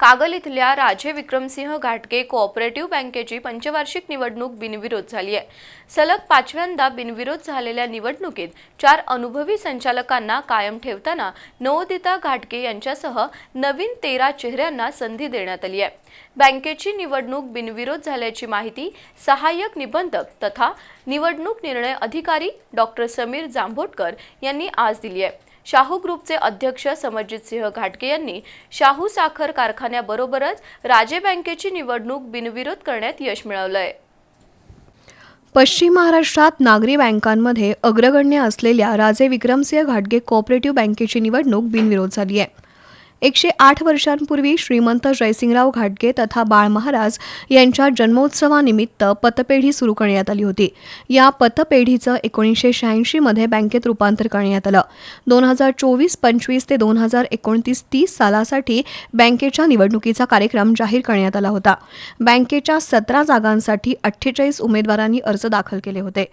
कागल इथल्या राजे विक्रमसिंह घाटगे कोऑपरेटिव्ह बँकेची पंचवार्षिक निवडणूक बिनविरोध झाली आहे. सलग पाचव्यांदा बिनविरोध झालेल्या निवडणुकीत चार अनुभवी संचालकांना कायम ठेवताना नवोदिता घाटगे यांच्यासह नवीन तेरा चेहऱ्यांना संधी देण्यात आली आहे. बँकेची निवडणूक बिनविरोध झाल्याची माहिती सहाय्यक निबंधक तथा निवडणूक निर्णय अधिकारी डॉक्टर समीर जांभोटकर यांनी आज दिली आहे. शाहू ग्रुपचे अध्यक्ष समरजितसिंह घाटगे यांनी शाहू साखर कारखान्याबरोबरच राजे बँकेची निवडणूक बिनविरोध करण्यात यश मिळवलं आहे पश्चिम महाराष्ट्रात नागरी बँकांमध्ये अग्रगण्य असलेल्या राजे विक्रमसिंह घाटगे कोऑपरेटिव्ह बँकेची निवडणूक बिनविरोध झाली आहे. एकशे आठ वर्षांपूर्वी श्रीमंत जयसिंगराव घाटगे तथा बाळ महाराज यांच्या जन्मोत्सवानिमित्त पतपेढी सुरू करण्यात आली होती. या पतपेढीचं एकोणीसशे शहाऐंशीमध्ये बँकेत रूपांतर करण्यात आलं. दोन हजार चोवीस पंचवीस ते दोन हजार एकोणतीस तीस सालासाठी बँकेच्या निवडणुकीचा कार्यक्रम जाहीर करण्यात आला होता. बँकेच्या सतरा जागांसाठी अठ्ठेचाळीस उमेदवारांनी अर्ज दाखल केले होते.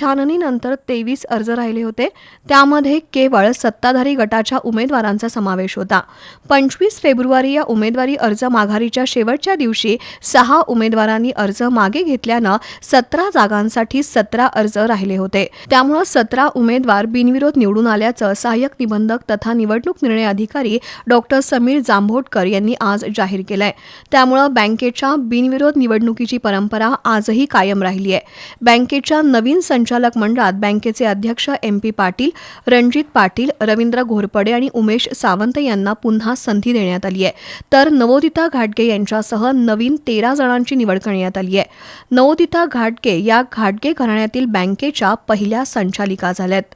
छाननीनंतर तेवीस अर्ज राहिले होते. त्यामध्ये केवळ सत्ताधारी गटाच्या उमेदवारांचा समावेश होता. पंचवीस फेब्रुवारी या उमेदवारी अर्ज माघारीच्या शेवटच्या दिवशी सहा उमेदवारांनी अर्ज मागे घेतल्यानं सतरा जागांसाठी सतरा अर्ज राहिले होते. त्यामुळं सतरा उमेदवार बिनविरोध निवडून आल्याचं सहाय्यक निबंधक तथा निवडणूक निर्णय अधिकारी डॉक्टर समीर जांभोटकर यांनी आज जाहीर केलंय. त्यामुळं बँकेच्या बिनविरोध निवडणुकीची परंपरा आजही कायम राहिली आहे बँकेच्या नवीन संचालक मंडळात बँकेचे अध्यक्ष एम पी पाटील रणजित पाटील रवींद्र घोरपडे आणि उमेश सावंत यांना पुन्हा पुन्हा संधी देण्यात आली आहे. तर नवोदिता घाटगे यांच्यासह नवीन तेरा जणांची निवड करण्यात आली आहे. नवोदिता घाटगे या घाटगे घराण्यातील बँकेच्या पहिल्या संचालिका झाल्यात.